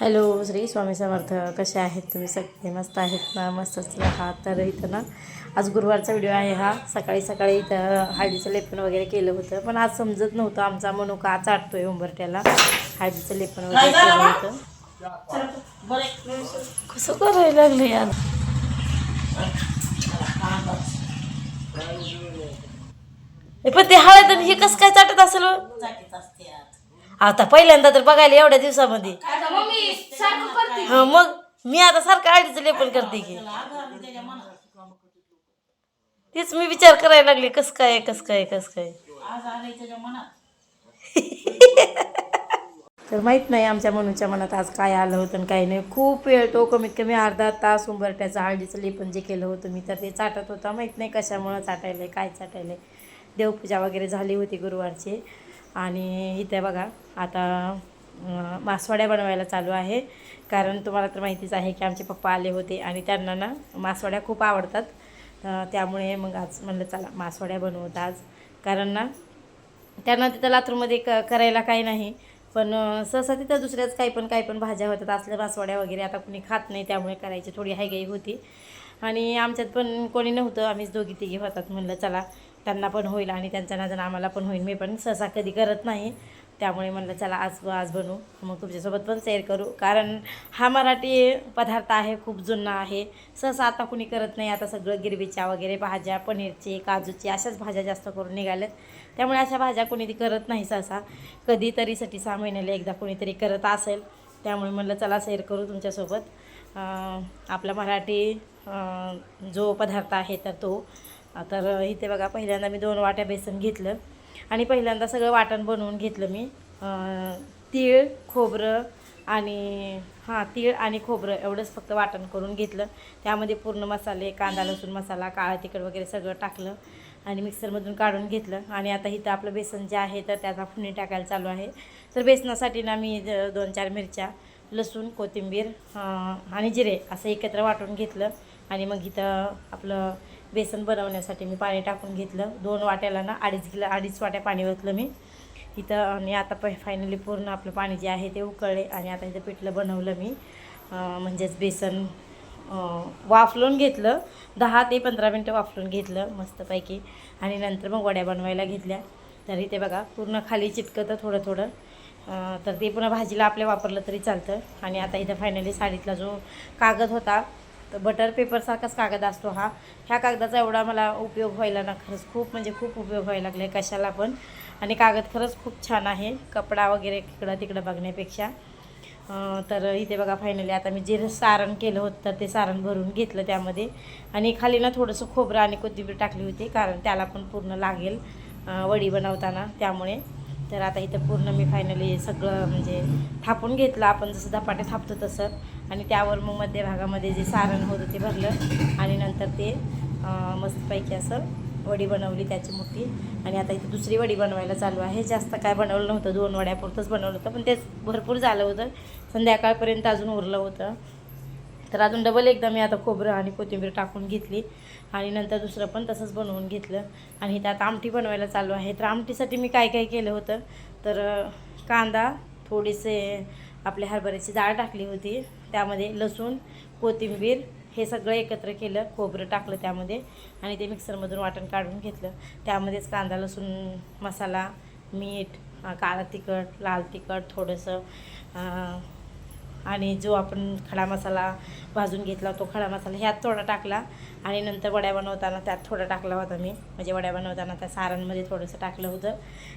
Hello Shri Swami Samarth. कसे आहेत तुम्ही सगळे? मस्त आहेत ना? मस्तच राहा तर इथं ना आज गुरुवारचा व्हिडिओ आहे हा. सकाळी सकाळी इथं हळदीचं लेपन वगैरे केलं होतं. पण आज समजत नव्हतं. आमचा मनुका चाटतोय उंबरट्याला हळदीचं लेपन वगैरे केलं होतं. कसं करायला लागलं यार? हे पण ते हळद हे कसं काय चाटत असेल? आता पहिल्यांदा तर बघायला एवढ्या दिवसामध्ये. हा मग मी आता सारखं आडीचं लेपन करते की. तेच मी विचार करायला लागले कस काय कस काय कस काय? तर माहीत नाही आमच्या मनूच्या मनात आज काय आलं होतं आणि काय नाही. खूप वेळ तो कमीत कमी अर्धा तास उंबरट्याचं हळदीचं लेपन जे केलं होतं मी तर ते चाटत होता. माहीत नाही कशामुळं चाटायलं काय चाटायलं देवपूजा वगैरे झाली होती गुरुवारची. आणि इथे बघा आता मासवड्या बनवायला चालू आहे. कारण तुम्हाला तर माहितीच आहे की आमचे पप्पा आले होते आणि त्यांना ना मासवड्या खूप आवडतात. त्यामुळे मग आज म्हणलं चला मासवड्या बनवत आज. कारण ना त्यांना तिथं लातूरमध्ये क करायला काही नाही. पण सहसा तिथं दुसऱ्याच काही पण काही पण भाज्या होतात. असल्या मासवड्या वगैरे आता कुणी खात नाही त्यामुळे करायची थोडी हायगाई होती. आणि आमच्यात पण कोणी नव्हतं. आम्हीच दोघी तिघी होतात. म्हणलं चला त्यांना पण होईल आणि त्यांच्या नादानं आम्हाला पण होईल. मी पण सहसा कधी करत नाही. त्यामुळे म्हणलं चला आज आज बनवू. मग तुमच्यासोबत पण शेअर करू. कारण हा मराठी पदार्थ आहे खूप जुना आहे. सहसा आता कुणी करत नाही. आता सगळं गिरवीच्या वगैरे भाज्या पनीरची काजूची अशाच भाज्या जास्त करून निघाल्यात. त्यामुळे अशा भाज्या कोणीतरी करत नाही सहसा. कधीतरीसाठी सहा महिन्याला एकदा कोणीतरी करत असेल. त्यामुळे म्हणलं चला शेअर करू तुमच्यासोबत. आपला मराठी जो पदार्थ आहे तर तो तर इथे बघा पहिल्यांदा मी दोन वाट्या बेसन घेतलं. आणि पहिल्यांदा सगळं वाटण बनवून घेतलं मी. तीळ खोबरं आणि हां तीळ आणि खोबरं एवढंच फक्त वाटण करून घेतलं. त्यामध्ये पूर्ण मसाले कांदा लसूण मसाला काळा तिखट वगैरे सगळं टाकलं आणि मिक्सरमधून काढून घेतलं. आणि आता इथं आपलं बेसन जे आहे तर त्याचा फुणी टाकायला चालू आहे. तर बेसनासाठी ना मी दोन चार मिरच्या लसूण कोथिंबीर आणि जिरे असं एकत्र वाटून घेतलं. आणि मग इथं आपलं बेसन बनवण्यासाठी मी पाणी टाकून घेतलं. दोन वाट्याला ना अडीच किलो अडीच वाट्या पाणी ओतलं मी. इथं आणि आता प फायनली पूर्ण आपलं पाणी जे आहे ते उकळले आणि आता इथं पिठलं बनवलं मी. म्हणजेच बेसन वाफलून घेतलं. दहा ते पंधरा मिनटं वाफलून घेतलं मस्तपैकी. आणि नंतर मग वड्या बनवायला घेतल्या. तर इथे बघा पूर्ण खाली चिटकतं थोडं थोडं. तर ते पुन्हा भाजीला आपल्या वापरलं तरी चालतं. आणि आता इथं फायनली साडीतला जो कागद होता तर बटर पेपरसारखाच कागद असतो हा. ह्या कागदाचा एवढा मला उपयोग व्हायला ना खरंच खूप म्हणजे खूप उपयोग व्हायला लागला आहे कशाला पण. आणि कागद खरंच खूप छान आहे कपडा वगैरे इकडं तिकडं बघण्यापेक्षा. तर इथे बघा फायनली आता मी जे सारण केलं होतं तर ते सारण भरून घेतलं त्यामध्ये. आणि खाली ना थोडंसं खोबरं आणि कोथिंबीर टाकली होती कारण त्याला पण पूर्ण लागेल वडी बनवताना त्यामुळे. तर आता इथं पूर्ण मी फायनली सगळं म्हणजे थापून घेतलं. आपण जसं धपाटे थापतो तसं. आणि त्यावर मग मध्यभागामध्ये जे सारण होतं ते भरलं. आणि नंतर ते मस्तपैकी असं वडी बनवली त्याची मोठी. आणि आता इथे दुसरी वडी बनवायला चालू आहे. जास्त काय बनवलं नव्हतं. दोन वड्यापुरतंच बनवलं होतं. पण तेच भरपूर झालं होतं. संध्याकाळपर्यंत अजून उरलं होतं. तर अजून डबल एकदा मी आता खोबरं आणि कोथिंबीर टाकून घेतली. आणि नंतर दुसरं पण तसंच बनवून घेतलं. आणि त्यात आमटी बनवायला चालू आहे. तर आमटीसाठी मी काय काय केलं होतं? तर कांदा थोडेसे आपल्या हरभऱ्याची डाळ टाकली होती. त्यामध्ये लसूण कोथिंबीर हे सगळं एकत्र केलं खोबरं टाकलं त्यामध्ये आणि ते मिक्सरमधून वाटण काढून घेतलं. त्यामध्येच कांदा लसूण मसाला मीठ काळा तिखट लाल तिखट थोडंसं आणि जो आपण खडा मसाला भाजून घेतला तो खडा मसाला ह्यात थोडा टाकला आणि नंतर वड्या बनवताना त्यात थोडा टाकला होता मी. म्हणजे वड्या बनवताना त्या सारांमध्ये थोडंसं टाकलं होतं.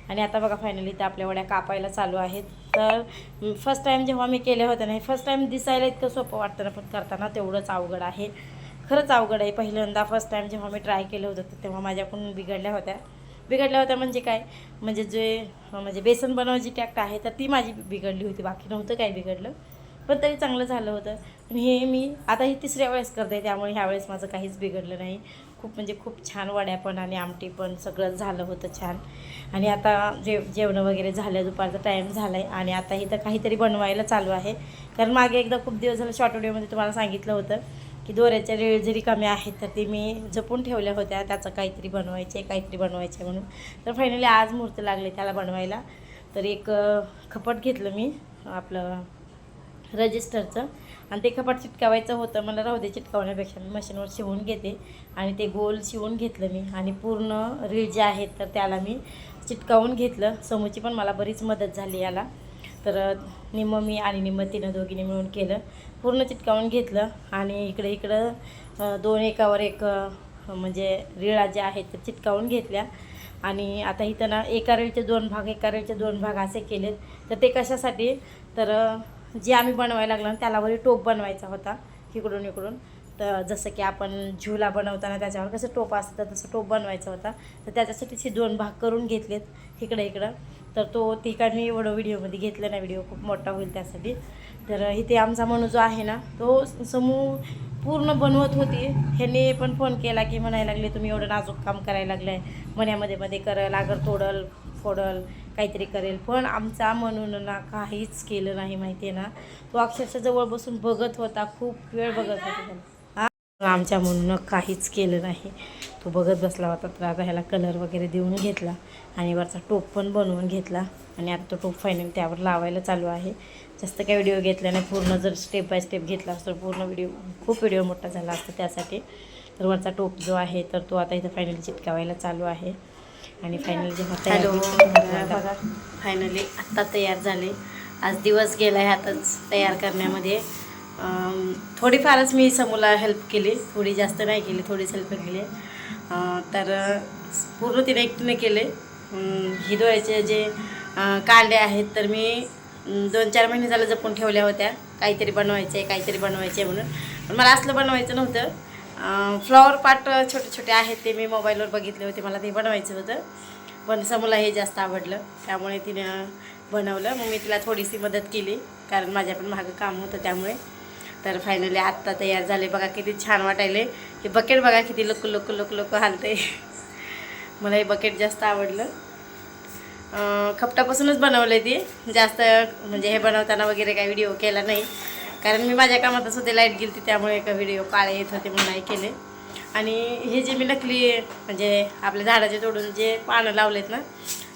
आणि आता बघा फायनली त्या आपल्या वड्या कापायला चालू आहेत. तर फर्स्ट टाईम जेव्हा मी केल्या होत्या नाही फर्स्ट टाईम दिसायला इतकं सोपं वाटतं ना पण करताना तेवढंच अवघड आहे. खरंच अवघड आहे. पहिल्यांदा फर्स्ट टाईम जेव्हा मी ट्राय केलं होतं तर तेव्हा माझ्याकडून बिघडल्या होत्या. बिघडल्या होत्या म्हणजे काय? म्हणजे जे म्हणजे बेसन बनवायची टॅक्ट आहे तर ती माझी बिघडली होती. बाकी नव्हतं काय बिघडलं. पण तरी चांगलं झालं होतं. आणि हे मी आता हे तिसऱ्या वेळेस करते त्यामुळे ह्यावेळेस माझं काहीच बिघडलं नाही. खूप म्हणजे खूप छान वड्या पण आणि आमटी पण सगळं झालं होतं छान. आणि आता जे जेवणं वगैरे झालं दुपारचा टाईम झाला आहे आणि आता इथं काहीतरी बनवायला चालू आहे. कारण मागे एकदा खूप दिवस झालं शॉर्ट व्हिडिओमध्ये तुम्हाला सांगितलं होतं की दोऱ्याच्या रेळ जरी कमी आहेत तर ते मी जपून ठेवल्या होत्या. त्याचं काहीतरी बनवायचे काहीतरी बनवायचे म्हणून. तर फायनली आज मुहूर्त लागले त्याला बनवायला. तर एक खपट घेतलं मी आपलं रजिस्टरचं. आणि ते कपाट चिटकावायचं होतं. मला राहू दे चिटकावण्यापेक्षा. मी मशीनवर शिवून घेते. आणि ते गोल शिवून घेतलं मी. आणि पूर्ण रीळ जे आहेत तर त्याला मी चिटकावून घेतलं. समोरची पण मला बरीच मदत झाली याला. तर निम्म मी आणि निम्म तिनं दोघींनी मिळून केलं. पूर्ण चिटकावून घेतलं. आणि इकडे इकडं दोन एकावर एक म्हणजे रिळा ज्या आहेत त्या चिटकावून घेतल्या. आणि आता इथं ना एका रेळचे दोन भाग एका रेळचे दोन भाग असे केलेत. तर ते कशासाठी? तर जे आम्ही बनवायला लागलो ना त्याला वरी टोप बनवायचा होता इकडून इकडून. तर जसं की आपण झुला बनवताना त्याच्यावर कसं टोप असतं तसं टोप बनवायचा होता. तर त्याच्यासाठी हे दोन भाग करून घेतलेत इकडं इकडं. तर तो ती मी एवढं व्हिडिओमध्ये घेतलं नाही व्हिडिओ खूप मोठा होईल त्यासाठी. तर इथे आमचा मनू जो आहे ना तो समूह पूर्ण बनवत होती. ह्यांनी पण फोन केला की म्हणायला लागले तुम्ही एवढं नाजूक काम करायला लागलं आहे मण्यामध्ये मध्ये करल आगर तोडल फोडल काहीतरी करेल. पण आमचा म्हणून ना काहीच केलं नाही माहिती आहे ना. तो अक्षरशः जवळ बसून बघत होता. खूप वेळ बघत होता आमच्या म्हणून काहीच केलं नाही. तो बघत बसला होता. तर आता ह्याला कलर वगैरे देऊन घेतला. आणि वरचा टोप पण बनवून घेतला. आणि आता तो टोप फायनल त्यावर लावायला चालू आहे. जास्त काही व्हिडिओ घेतला नाही. पूर्ण जर स्टेप बाय स्टेप घेतला असतो पूर्ण व्हिडिओ खूप व्हिडिओ मोठा झाला असतो त्यासाठी. तर वरचा टोप जो आहे तर तो आता इथं फायनली चिटकावायला चालू आहे. आणि फायनल जेव्हा हॅलो बघा. फायनली आत्ता तयार झाले. आज दिवस गेला आहे आताच तयार करण्यामध्ये. थोडीफारच मी समूला हेल्प केली. थोडी जास्त नाही केली थोडीच हेल्प केली. तर पूर्ण तिने एकटीने केले. अं, हिरव्याचे जे कांडे आहेत तर मी दोन चार महिने झालं जपून ठेवल्या होत्या. काहीतरी बनवायचे काहीतरी बनवायचे म्हणून. पण मला असलं बनवायचं नव्हतं. फ्लॉवर पाट छोटे छोटे आहेत ते मी मोबाईलवर बघितले होते. मला ते बनवायचं होतं. पण समूला हे जास्त आवडलं. त्यामुळे तिनं बनवलं. मग मी तिला थोडीशी मदत केली. कारण माझ्या पण मागं काम होतं त्यामुळे. तर फायनली आत्ता तयार झाले. बघा किती छान वाटायले. हे बकेट बघा किती लोक लोक लोक लोक हालते मला हे बकेट जास्त आवडलं. खपटापासूनच बनवलं आहे ती. जास्त म्हणजे हे बनवताना वगैरे काही व्हिडिओ केला नाही. कारण मी माझ्या कामातच होते लाइट गेली होती त्यामुळे एका व्हिडिओ काळे येत होते म्हणून नाही केले. आणि हे जे मी नकली म्हणजे आपल्या झाडाचे तोडून जे पानं लावलेत ना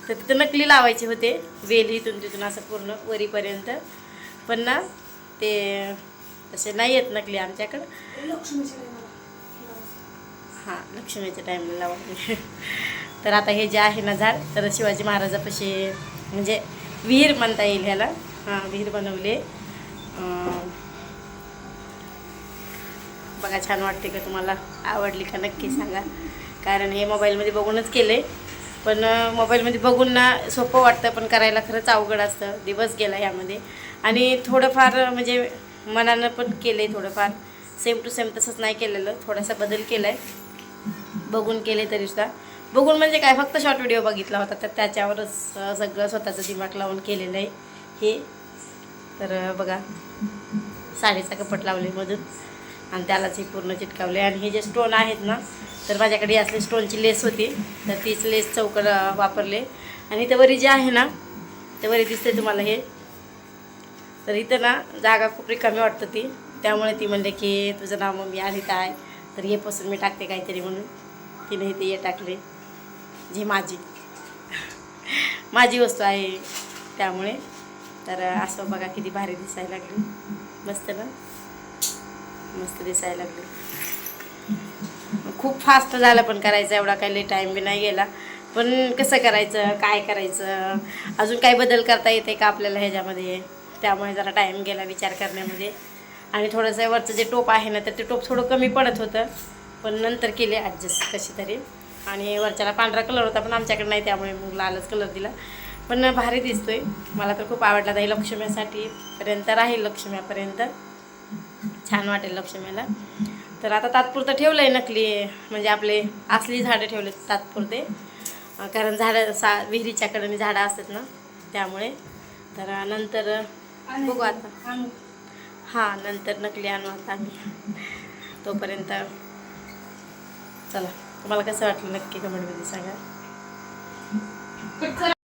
तर तिथं नकली लावायचे होते वेल इथून तिथून असं पूर्ण वरीपर्यंत. पण ना ते तसे नाही येत नकली आमच्याकडं. हां लक्ष्मीच्या टाईमला लावले तर आता हे जे आहे ना झाड तर शिवाजी महाराजापाशी म्हणजे विहीर म्हणता येईल ह्याला. हां विहीर बनवले. बघा छान वाटते का तुम्हाला? आवडली का नक्की सांगा. कारण हे मोबाईलमध्ये बघूनच केले पण मोबाईलमध्ये बघून ना सोपं वाटतं पण करायला खरंच अवघड असतं. दिवस गेला यामध्ये. आणि थोडंफार म्हणजे मनानं पण केलं आहे थोडंफार. सेम टू सेम तसंच नाही केलेलं. थोडासा बदल केला आहे बघून केले तरीसुद्धा. बघून म्हणजे काय? फक्त शॉर्ट व्हिडिओ बघितला होता. तर त्याच्यावरच सगळं स्वतःचं दिमाग लावून केलेलं आहे. हे तर बघा. साडीचा कपट लावले मधून आणि त्यालाच हे पूर्ण चिटकावले. आणि हे जे स्टोन आहेत ना तर माझ्याकडे असली स्टोनची लेस होती. तर तीच लेस चौकड वापरले. आणि इथं वरी जे आहे ना ते वरी दिसते तुम्हाला हे. तर इथं ना जागा खूप रिकामी वाटतं ती. त्यामुळे ती म्हणले की तुझं नाव मम्मी अनिता आहे तर हे पसून मी टाकते काहीतरी म्हणून. तिने इथे हे टाकले. जी माझी. माझी वस्तू आहे. त्यामुळे तर असं बघा किती भारी दिसायला लागली. मस्त ना? मस्त दिसायला लागली. खूप फास्ट झालं पण करायचं एवढा काही लई टाईम बी नाही गेला. पण कसं करायचं काय करायचं? अजून काही बदल करता येते का आपल्याला ह्याच्यामध्ये? त्यामुळे जरा टाईम गेला विचार करण्यामध्ये. आणि थोडंसं वरचं जे टोप आहे ना तर ते टोप थोडं कमी पडत होतं. पण नंतर केले ॲडजस्ट कशी तरी आणि वरच्याला पांढरा कलर होता पण आमच्याकडे नाही त्यामुळे मग लालच कलर दिला. पण भारी दिसतोय. मला तर खूप आवडला ताई लक्ष्म्यासाठी पर्यंत राहील लक्ष्म्यापर्यंत. छान वाटेल लक्ष्मीला तर आता तात्पुरतं ठेवलं आहे नकली म्हणजे आपले असली झाडं ठेवले तात्पुरते. कारण झाडं सा विहिरीच्या कडेने झाडं असतात ना त्यामुळे. तर नंतर बघू आता. हां नंतर नकली आणू आता आम्ही. तोपर्यंत चला. तुम्हाला कसं वाटलं नक्की कमेंटमध्ये सांगा.